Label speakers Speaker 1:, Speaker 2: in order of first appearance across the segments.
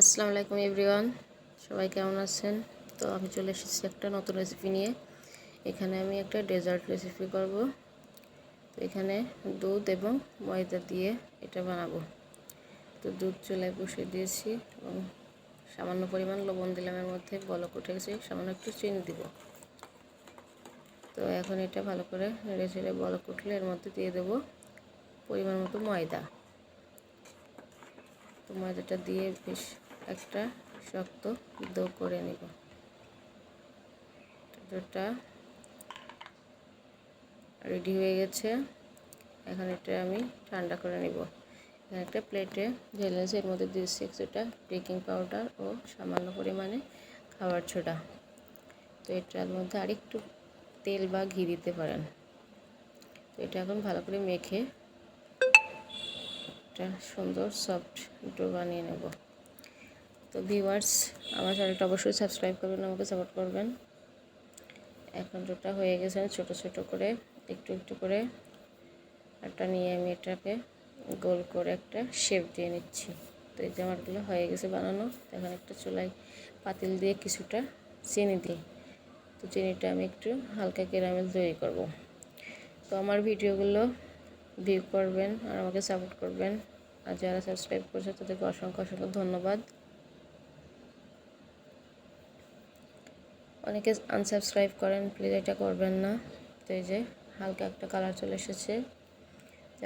Speaker 1: আসসালামু আলাইকুম এভরিওয়ান। সবাই কেমন আছেন? তো আমি চলে এসেছি একটা নতুন রেসিপি নিয়ে। এখানে আমি একটা ডেজার্ট রেসিপি করব। তো এখানে দুধ এবং ময়দা দিয়ে এটা বানাবো। তো দুধ চুলায় বসিয়ে দিয়েছি এবং সামান্য পরিমাণ লবণ দিলাম এর মধ্যে। বলক উঠে গেছে, সামান্য একটু চিনি দিব। তো এখন এটা ভালো করে নেড়ে ছেড়ে বলক উঠলে এর মধ্যে দিয়ে দেবো পরিমাণ মতো ময়দা। তো ময়দাটা দিয়ে বেশ একটা শক্ত দো করে নিব। ডোটা রেডি হয়ে গেছে। এখন এটা আমি ঠান্ডা করে নিব। এখানে একটা প্লেটে ঢেলে এর মধ্যে দিয়েছি কিছুটা বেকিং পাউডার ও সামান্য পরিমাণে খাবার ছোটা তো এটার মধ্যে আরেকটু তেল বা ঘি দিতে পারেন। তো এটা এখন ভালো করে মেখে একটা সুন্দর সফট ডো বানিয়ে নেব। তো ভিউয়ার্স আমার চ্যানেলটা অবশ্যই সাবস্ক্রাইব করবেন, আমাকে সাপোর্ট করবেন। এখন ডোটা হয়ে গেছে ছোট ছোট করে, একটু একটু করে। একটা নিয়ে আমি এটাকে গোল করে একটা শেপ দিয়ে নিচ্ছি। তো এই যে আমারগুলো হয়ে গেছে বানানো এখন একটা চুলাই পাতিল দিয়ে কিছুটা চিনি দিই। তো চিনিটা আমি একটু হালকা কেরামেল তৈরি করব। তো আমার ভিডিওগুলো ভিউ করবেন আর আমাকে সাপোর্ট করবেন। আর যারা সাবস্ক্রাইব করছে তাদেরকে অসংখ্য অসংখ্য ধন্যবাদ। অনেকে আনসাবস্ক্রাইব করেন প্লিজ এটা করবেন না। তো এই যে হালকা একটা কালার চলে এসেছে।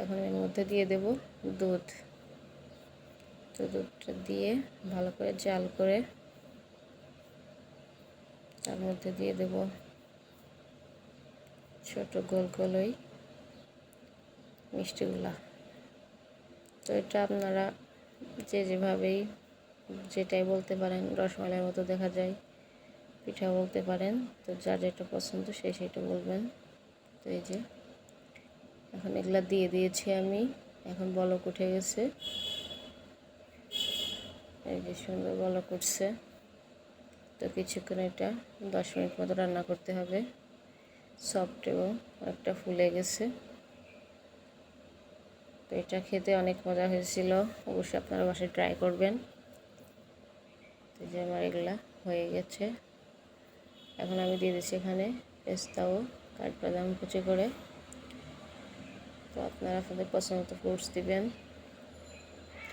Speaker 1: এখন এর মধ্যে দিয়ে দেব দুধ। তো দুধটা দিয়ে ভালো করে জাল করে তার মধ্যে দিয়ে দেব ছোট গোল ওই মিষ্টিগুলা। তো এটা আপনারা যে যেভাবেই, যেটাই বলতে পারেন, রসমালাইয়ের মতো দেখা যায়। পিঠা বলতে পারেন। তো যার যেটা পছন্দ সে সেটা বলবেন। তো এই যে, এখন এগুলা দিয়ে দিয়েছি আমি। এখন বলক উঠে গেছে। এই যে সুন্দর বলক উঠছে। তো কিছুক্ষণ এটা দশ মিনিট মতো রান্না করতে হবে। সফট এবং একটা ফুলে গেছে। তো এটা খেতে অনেক মজা হয়েছিল। অবশ্যই আপনারা বাসায় ট্রাই করবেন। তো যে আমার এগুলা হয়ে গেছে। এখন আমি দিয়ে দিচ্ছি এখানে পেস্তা ও কাঠবাদাম কুচি করে। তো আপনারা আপনাদের পছন্দ মতো ফ্রুটস দিবেন।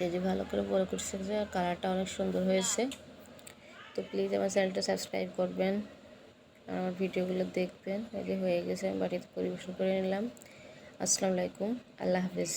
Speaker 1: এই যে ভালো করে বড় করছে আর কালারটা অনেক সুন্দর হয়েছে। তো প্লিজ আমার চ্যানেলটা সাবস্ক্রাইব করবেন। আমার ভিডিওগুলো দেখবেন। এই যে হয়ে গেছে, আমি বাড়িতে পরিবেশন করে নিলাম। আসসালামু আলাইকুম। আল্লাহ হাফিজ।